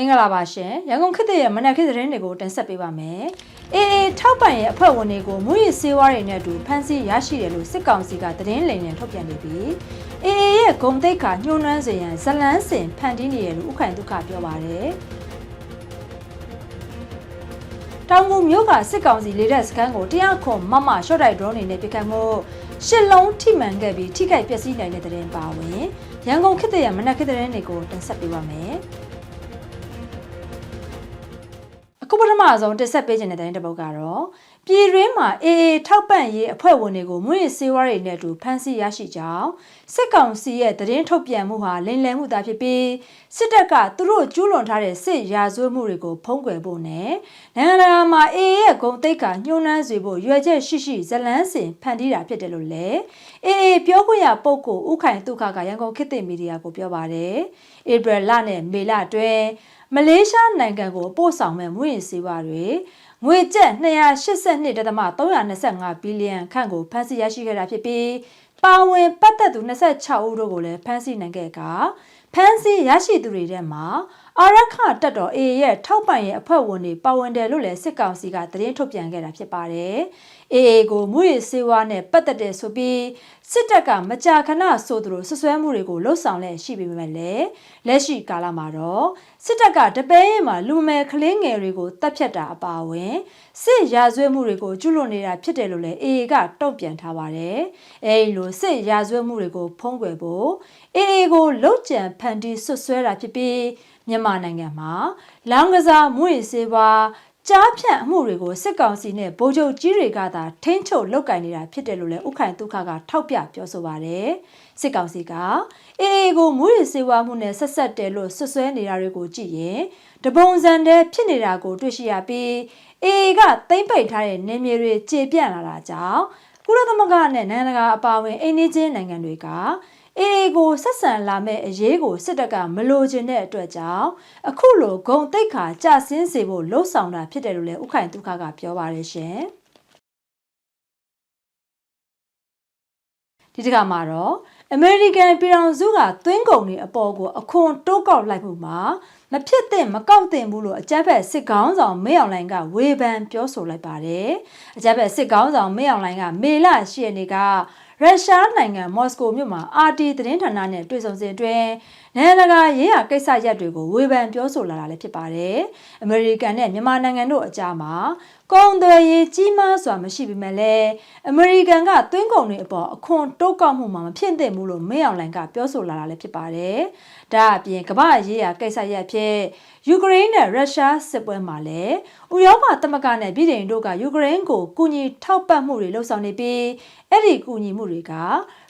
င်္ဂလာပါရှင်ရန်ကုန်ခေတ်သစ်ရဲ့မနက်ခေတ်သတင်းတွေကိုတင်ဆက်ပေးပါမယ်အေးအေးထောက်ပံ့ရဲ့အဖွဲ့ဝင်တွေကိုမူရစ်စေဝါးတွေနဲ့အတူဖမ်းဆီးရရှိတယ်လို့စစ်ကောင်စီကသတင်းလိမ်လည်ထုတ်ပြန်နေပြီးအေးအေးရဲ့ဂုံတိတ်ခါညှိုးနှွမ်းစေရန်ဇလန်းစင်ဖန်တီးနေတယ်လို့ဥခိုင်ဒုက္ခပြောပါတယ်တောင်ငူမြို့ကစစ်ကောင်စီလေတပ်စခန်းကိုတရားခွန်မမရှော့တိုက်ဒရုန်းတွေနဲ့ပစ်ခတ်မှုရှစ်လုံးထိမှန်ခဲ့ပြီးထိခိုက်ပျက်စီးနိုင်တဲ့တဲ့ရင်ပါဝင်ရန်ကုန်ခေတ်သစ်ရဲ့မနက်ခေတ်သတင်းတွေကိုတင်ဆက်ပေးပါမယ် ပထမဆုံးတင်ဆက်ပေးခြင်းတဲ့တဲ့ရင်တစ်ပုဒ်ကတော့ပြည်တွင်းမှာအေအေထောက်ပံ့ရေးအဖွဲ့ဝင်တွေကိုမွေးစေဝါးတွေနဲ့အတူဖမ်းဆီးရရှိကြောင်းစစ်ကောင်စီရဲ့သတင်းထုတ်ပြန်မှုဟာလိမ်လည်မှုသာဖြစ်ပြီးစစ်တပ်ကသူတို့ကျူးလွန်ထားတဲ့စစ်ရာဇဝတ်မှုတွေကိုဖုံးကွယ်ဖို့နဲ့နိုင်ငံတကာမှာအေအေရဲ့ဂုံတိတ်ကညှိုးနှမ်းစေဖို့ရွယ်ချက်ရှိရှိဇလန်းစင်ဖန်တီးတာဖြစ်တယ်လို့လည်းအေအေပြောခွင့်ရပုဂ္ဂိုလ်ဥခိုင်တုခကရန်ကုန်ခေတ်သစ်မီဒီယာကိုပြောပါတယ်ဧပြီလနဲ့မေလအတွင်းမလေးရှားနိုင်ငံကိုပို့ဆောင်မဲ့မွေးရင်စေဝါတွေငွေကျပ်282.325ဘီလီယံခန့်ကိုဖမ်းဆီးရရှိခဲ့တာဖြစ်ပြီးပါဝင်ပတ်သက်သူ26ဦးတို့ကိုလည်းဖမ်းဆီးနိုင်ခဲ့ကဖမ်းဆီးရရှိသူတွေထဲမှာ အာရခတက်တော် AA ရဲ့ထောက်ပံ့ရဲ့အဖွဲ့ဝင်တွေပါဝင်တယ်လို့လည်းစစ်ကောင်စီကသတင်းထုတ်ပြန်ခဲ့တာဖြစ်ပါတယ်။ AA ကိုမွေစေဝါနဲ့ပတ်သက်တဲ့ဆိုပြီးစစ်တပ်ကမကြာခဏဆိုသလိုဆွဆွဲမှုတွေကိုလှုပ်ဆောင်လက်ရှိပေမဲ့လည်းလက်ရှိကာလမှာတော့စစ်တပ်ကတပဲရင်မှာလူမယ်ကလေးငယ်တွေကိုတပ်ဖြတ်တာအပါအဝင်စစ်ရာဇဝတ်မှုတွေကိုကျူးလွန်နေတာဖြစ်တယ်လို့လည်း AA ကတုံ့ပြန်ထားပါတယ်။အဲဒီလိုစစ်ရာဇဝတ်မှုတွေကိုဖုံးကွယ်ဖို့ AA ကိုလှုပ်ကြံဖန်တီးဆွဆွဲတာဖြစ်ပြီး မြန်မာနိုင်ငံမှာလောင်ကစားမွေစေပါကြားဖြန့်အမှုတွေကိုစစ်ကောင်စီနဲ့ဗိုလ်ချုပ်ကြီးတွေကသာထိန်းချုပ်လုပ်ကင်နေတာဖြစ်တယ်လို့လည်းဥခိုင်ဒုက္ခကထောက်ပြပြောဆိုပါတယ်စစ်ကောင်စီကအေအေကိုမွေစေဝါမှုနဲ့ဆက်ဆက်တယ်လို့ဆွဆွဲနေတာတွေကိုကြည့်ရင်တပုံစံတည်းဖြစ်နေတာကိုတွေ့ရှိရပြီးအေအေကသိမ့်ပိတ်ထားတဲ့နေမြေတွေကျေပြန့်လာတာကြောင့်ကုလသမဂ္ဂနဲ့နိုင်ငံတကာအပါအဝင်အိန္ဒိချင်းနိုင်ငံတွေက အေအေကိုဆက်ဆံလာမဲ့အရေးကိုစစ်တပ်ကမလိုချင်တဲ့အတွက်ကြောင့်အခုလိုဂုံတိတ်ခါကြဆင်းစေဖို့လှုံ့ဆော်တာဖြစ်တယ်လို့လည်းဥခိုင်ဒုက္ခကပြောပါတယ်ရှင်ဒီတစ်ခါမှာတော့အမေရိကန်ပြည်ထောင်စုကသွင်းကုန်တွေအပေါ်ကိုအခွန်တိုးကောက်လိုက်မှုမှာမဖြစ်သင့်မကောက်သင့်ဘူးလို့အကြမ်းဖက်စစ်ကောင်းဆောင်မေအောင်လိုင်ကဝေဖန်ပြောဆိုလိုက်ပါတယ်။အကြမ်းဖက်စစ်ကောင်းဆောင်မေအောင်လိုင်ကမေလ10ရက်နေ့က ရုရှားနိုင်ငံမော်စကိုမြို့မှာ RT သတင်းဌာနနဲ့တွေ့ဆုံစဉ်အတွင်းနိုင်ငံတကာရေးရာကိစ္စရပ်တွေကိုဝေဖန်ပြောဆိုလာတာလည်းဖြစ်ပါတယ်။အမေရိကန်နဲ့မြန်မာနိုင်ငံတို့အကြားမှာ ကုန်သွယ်ရေးကြီးမားစွာမရှိပေမဲ့လည်းအမေရိကန်ကသွင်းကုန်တွေအပေါ်အခွန်တိုးကောက်မှုမှာမဖြစ်သင့်ဘူးလို့မင်းအောင်လှိုင်ကပြောဆိုလာတာလည်းဖြစ်ပါတယ်။ဒါအပြင်ကမ္ဘာရေးရာကိစ္စရပ်ဖြစ်ယူကရိန်းနဲ့ရုရှားစစ်ပွဲမှာလည်းဥရောပသမဂ္ဂနဲ့ပြည်ထောင်တို့ကယူကရိန်းကိုကူညီထောက်ပံ့မှုတွေလှုပ်ဆောင်နေပြီးအဲ့ဒီကူညီမှုတွေက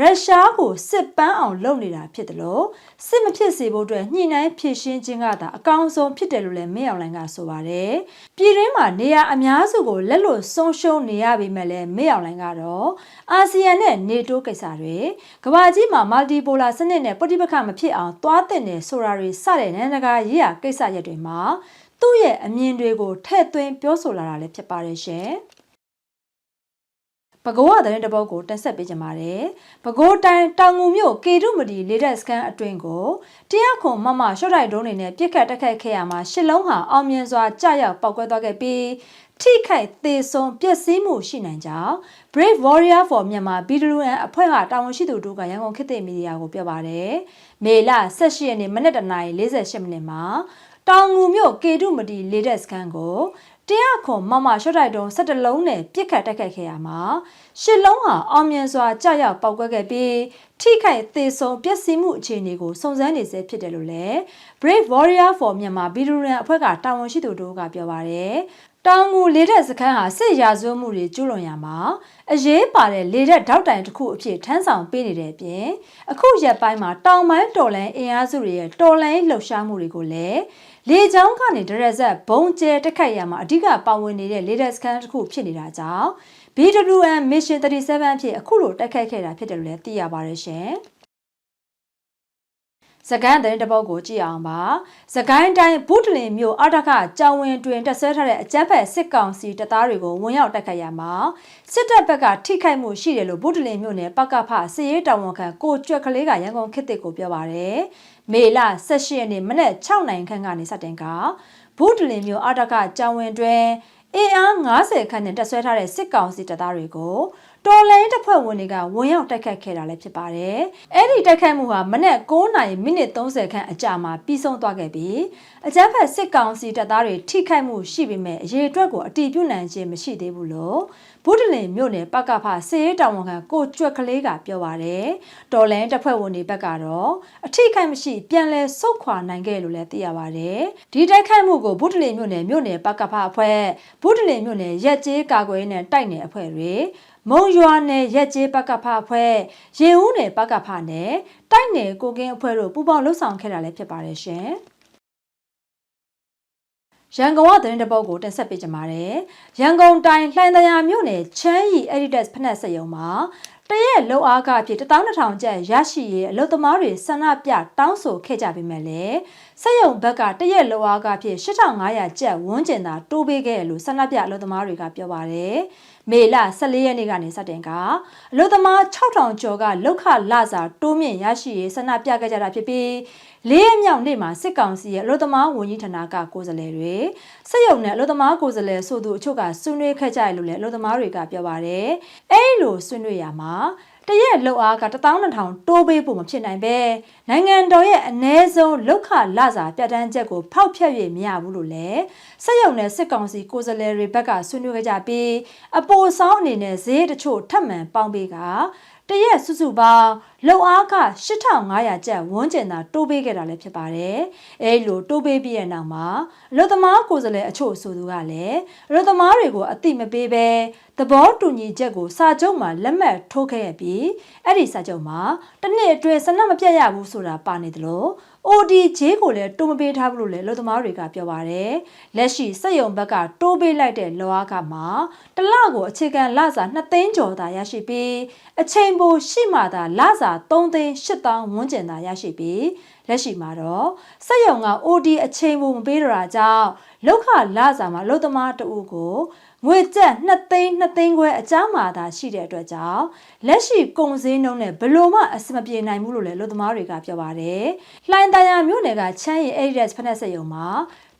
ရုရှားကိုစစ်ပန်းအောင်လုပ်နေတာဖြစ်တယ်လို့စစ်မဖြစ်စေဖို့အတွက်ညှိနှိုင်းဖြည့်ရှင်းခြင်းကသာအကောင်းဆုံးဖြစ်တယ်လို့လည်းမင်းအောင်လှိုင်ကဆိုပါတယ်။ပြည်တွင်းမှာနေရာအများစုကိုလက်လွတ်ဆုံးရှုံးနေရပေမဲ့လည်းမင်းအောင်လှိုင်ကတော့အာဆီယံနဲ့နေတိုးကိစ္စတွေကမ္ဘာကြီးမှာမာတီပိုလာစနစ်နဲ့ပဋိပက္ခမဖြစ်အောင်သွားတင်နေဆိုတာတွေစတဲ့နိုင်ငံတကာရေးရာကိစ္စရပ်တွေမှာသူ့ရဲ့အမြင်တွေကိုထည့်သွင်းပြောဆိုလာတာလည်းဖြစ်ပါတယ်ရှင်။ ပကေားသတင်းတပုတ်ကိုတင်ဆက်ပေးကြပါမယ်။ပကေားတိုင်းတောင်ငူမြို့ကေတုမတီလေတက်စကန်အတွင်ကိုတရားခွန်မမရှော့တိုက်ဒုံးတွေနဲ့ပြစ်ခတ်တက်ခတ်ခဲ့ရမှာရှစ်လုံးဟာအောင်မြင်စွာကြာရောက်ပောက်ကွဲသွားခဲ့ပြီးထိခိုက်သေးဆုံးပျက်စီးမှုရှိနိုင်ကြောင်း Brave Warrior for Myanmar BWN အဖွဲ့ကတာဝန်ရှိသူတို့ကရန်ကုန်ခေတ်သစ်မီဒီယာကိုပြောပါတယ်။မေလ18ရက်နေ့မနက်တနာရီ48မိနစ်မှာတောင်ငူမြို့ကေတုမတီလေတက်စကန်ကို တရားခွန်မမရှော့တိုက်တုံး17လုံးနဲ့ပြစ်ခတ်တက်ခတ်ခဲ့ရမှာရှစ်လုံးဟာအောင်မြင်စွာကြာရောက်ပောက်ကွဲခဲ့ပြီးထိခိုက်သေးဆုံးပျက်စီးမှုအခြေအနေကိုစုံစမ်းနေဆဲဖြစ်တယ်လို့လည်း Brave Warrior for Myanmar ဘီဒူရန်အဖွဲ့ကတာဝန်ရှိသူတို့ကပြောပါရယ်တောင်ငူလေးတဲ့စခန်းဟာစစ်ရာဇဝတ်မှုတွေကျူးလွန်ရမှာအရေးပါတဲ့လေတဲ့ထောက်တိုင်တစ်ခုအဖြစ်ထမ်းဆောင်ပေးနေတဲ့အပြင်အခုရက်ပိုင်းမှာတောင်ပိုင်းတော်လန်အင်အားစုတွေရဲ့တော်လန်လှုပ်ရှားမှုတွေကိုလည်း လေချောင်းကနေဒရက်ဆက်ဘုံကျဲတက်ခိုက်ရမှာအဓိကပါဝင်နေတဲ့လေတဲ့စခန်းတစ်ခုဖြစ်နေတာကြောင့် BWN Mission 37အဖြစ်အခုလိုတက်ခိုက်ခဲ့တာဖြစ်တယ်လို့လည်းသိရပါတယ်ရှင်။စကိုင်းတဲ့တပုတ်ကိုကြည့်အောင်ပါစကိုင်းတိုင်းဘုဒ္ဓလင်မြို့အထကကြောင်ဝင်တွင်တက်ဆွဲထားတဲ့အကြမ်းဖက်စစ်ကောင်စီတပ်သားတွေကိုဝင်ရောက်တိုက်ခိုက်ရမှာစစ်တပ်ဘက်ကထိခိုက်မှုရှိတယ်လို့ဘုဒ္ဓလင်မြို့နယ်ပကဖစစ်ရေးတာဝန်ခံကိုကျွက်ကလေးကရန်ကုန်ခေတ်သစ်ကိုပြောပါတယ် မေလ18ရက်နေ့မနက်6နိုင်ခန့်ကနေစတင်ကဘုဒ္ဓလင်မြို့အာတကကျောင်းဝင်တွင်အင်အား90ခန့်နဲ့တက်ဆွဲထားတဲ့စစ်ကောင်စီတပ်သားတွေကို တော်လိုင်းတပ်ဖွဲ့ဝင်တွေကဝင်ရောက်တိုက်ခတ်ခဲ့တာလည်းဖြစ်ပါတယ်။အဲ့ဒီတိုက်ခိုက်မှုဟာမနက်9နာရီမိနစ်30ခန့်အကြာမှာပြီးဆုံးသွားခဲ့ပြီးအကြမ်းဖက်စစ်ကောင်စီတပ်သားတွေထိခိုက်မှုရှိပေမဲ့အရေးအတွက်ကိုအတီးပြုတ်နိုင်ခြင်းမရှိသေးဘူးလို့ဘုဒ္ဓလင်မြို့နယ်ပကဖစေရေးတောင်ဝန်ခံကိုကျွက်ကလေးကပြောပါတယ်။တော်လိုင်းတပ်ဖွဲ့ဝင်တွေဘက်ကတော့အထိခိုက်မရှိပြန်လည်ဆုတ်ခွာနိုင်ခဲ့လို့လည်းသိရပါတယ်။ဒီတိုက်ခိုက်မှုကိုဘုဒ္ဓလင်မြို့နယ်မြို့နယ်ပကဖအဖွဲ့ဘုဒ္ဓလင်မြို့နယ်ရက်ကျေးကာကွယ်ရေးနဲ့တိုက်နယ်အဖွဲ့တွေ မုံရွာနယ်ရက်ကျေးပကဖအဖွဲ့ရေဦးနယ်ပကဖနဲ့တိုက်နယ်ကိုကင်းအဖွဲ့တို့ပူးပေါင်းလှုပ်ဆောင်ခဲ့တာလည်းဖြစ်ပါတယ်ရှင်။ရန်ကုန်ကသတင်းတပုတ်ကိုတင်ဆက်ပေးကြပါမယ်။ရန်ကုန်တိုင်းလှိုင်သာယာမြို့နယ်ချမ်းရီ Editas ဖက်နက်စက်ရုံမှာတရက်လုံအားကအဖြစ်12000ကျပ်ရရှိရေးအလုပ်သမားတွေဆန္ဒပြတောင်းဆိုခဲ့ကြပေမဲ့လည်းစက်ရုံဘက်ကတရက်လုံအားကအဖြစ်8500ကျပ်ဝန်းကျင်သာတိုးပေးခဲ့တယ်လို့ဆန္ဒပြအလုပ်သမားတွေကပြောပါတယ်။ မေလ14ရက်နေ့ကနေစတင်ကအလုပ်သမား6000ကျော်ကလောက်ခလစာတိုးမြင့်ရရှိရေးဆန္ဒပြခဲ့ကြတာဖြစ်ပြီး လေးရက်မြောက်နေ့မှာစစ်ကောင်စီရဲ့အလို့သမားဝန်ကြီးဌာနကကိုယ်စားလှယ်တွေစစ်ရုံနဲ့အလို့သမားကိုယ်စားလှယ်ဆိုသူအချို့ကဆွေးနွေးခဲ့ကြရလို့လည်းအလို့သမားတွေကပြောပါတယ်။အဲဒီလိုဆွေးနွေးရမှာတရက်လောက်အားက12000တိုးပေးဖို့မဖြစ်နိုင်ပဲနိုင်ငံတော်ရဲ့အ ਨੇ ဆုံးလောက်ခလစာပြဋ္ဌာန်းချက်ကိုဖောက်ဖျက်၍မရဘူးလို့လည်းစစ်ရုံနဲ့စစ်ကောင်စီကိုယ်စားလှယ်တွေဘက်ကဆွေးနွေးခဲ့ကြပြီးအပိုဆောင်အနေနဲ့ဈေးတချို့ထပ်မံပေါင်းပေးကတရက်စုစုပေါင်း လုံအားက8500ကျပ်ဝန်းကျင်သာတိုးပေးခဲ့တာလည်းဖြစ်ပါတယ်။အဲလိုတိုးပေးပြီးတဲ့နောက်မှာအလုသမားကိုယ်စားလှယ်အချို့ဆိုသူကလည်းအလုသမားတွေကိုအတိမပေးဘဲသဘောတူညီချက်ကိုစာချုပ်မှာလက်မှတ်ထိုးခဲ့ရပြီးအဲ့ဒီစာချုပ်မှာတစ်နှစ်အတွင်းစနစ်မပြတ်ရဘူးဆိုတာပါနေတယ်လို့ OD ဂျေးကိုလည်းတိုးမပေးထားဘူးလို့လည်းလူသမားတွေကပြောပါတယ်။လက်ရှိစက်ယုံဘက်ကတိုးပေးလိုက်တဲ့လောအားကမှာတစ်လကိုအခြေခံလစာ2သိန်းကျော်သာရရှိပြီးအချိန်ပိုရှိမှသာလစာ3သိန်း8တောင်းဝန်းကျင်သာရရှိပြီးလက်ရှိမှာတော့စက်ယုံက OD အချိန်ပိုမပေးတော့တာကြောင့်လောက်ခလစာမှာလူသမားတအုပ်ကိုငွေကျပ်2သိန်း2သိန်းခွဲအကြောင်းမှသာရှိတဲ့အတွက်ကြောင့်လက်ရှိကုန်စည်နှုန်းနဲ့ဘလို့မှအဆင်မပြေနိုင်ဘူးလို့လည်းလူသမားတွေကပြောပါတယ်။လှိုင်တရာမြို့နယ်ကချမ်းရည် Adidas ဖက်နက်စက်ရုံမှာ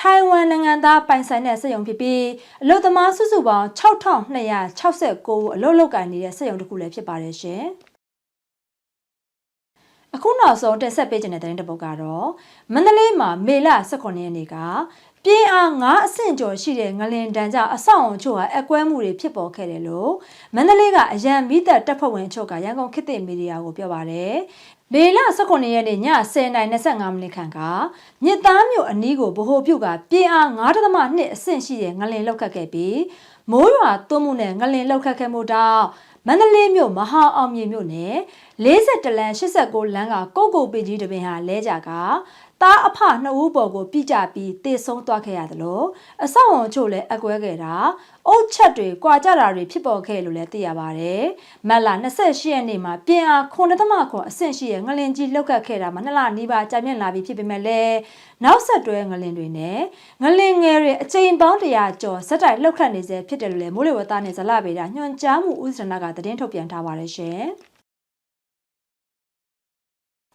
ထိုင်ဝမ်နိုင်ငံသားပိုင်ဆိုင်တဲ့စက်ရုံဖြစ်ပြီးအလုပ်သမားစုစုပေါင်း6269ဦးအလုပ်လုပ်ကိုင်နေတဲ့စက်ရုံတစ်ခုလည်းဖြစ်ပါတယ်ရှင်။ အခုနောက်ဆုံးတက်ဆက်ပေးခြင်းတဲ့သတင်းတစ်ပုဒ်ကတော့မန္တလေးမှာမေလ18ရက်နေ့ကပြင်းအား9အဆင့်ကျော်ရှိတဲ့ငလင်တန်းကြအဆောက်အုံချို့ဟာအကွဲမှုတွေဖြစ်ပေါ်ခဲ့တယ်လို့မန္တလေးကအရန်မိသက်တပ်ဖွဲ့ဝင်အချို့ကရန်ကုန်ခေတ်သစ်မီဒီယာကိုပြောပါတယ်။မေလ18ရက်နေ့ည10:25မိနစ်ခန့်ကမြစ်သားမြို့အနီးကိုဗဟိုပြုတ်ကပြင်းအား9.2အဆင့်ရှိတဲ့ငလင်လောက်ခတ်ခဲ့ပြီးမိုးရွာသွန်းမှုနဲ့ငလင်လောက်ခတ်ခဲ့မှုတောင် မန္တလေးမြို့မဟာအောင်မြေမြို့နယ်42လမ်း89လမ်းကကုတ်ကုတ်ပေကြီးတပင်ဟာလဲကြက သားအဖနှစ်ဦးပေါ်ကိုပြကြပြီးတေဆုံးသွားခဲ့ရတယ်လို့အဆောက်အုံချို့လည်းအကွဲခဲ့တာအုတ်ချက်တွေကွာကြတာတွေဖြစ်ပေါ်ခဲ့လို့လည်းသိရပါတယ်မက်လာ28ရက်နေ့မှာပြင်အား9.9အဆင့်ရှိရဲ့ငလင်ကြီးလောက်ကတ်ခဲ့တာမှာနှစ်လနီးပါးကြာမြင့်လာပြီဖြစ်ပေမဲ့လည်းနောက်ဆက်တွဲငလင်တွေနဲ့ငလင်ငယ်တွေအချိန်ပေါင်းတရာကျော်ဇက်တိုက်လှုပ်ခတ်နေစေဖြစ်တယ်လို့လည်းမိုးလေဝသနဲ့ဇလဗေဒညွှန်ကြားမှုဦးစရဏကသတင်းထုတ်ပြန်ထားပါတယ်ရှင်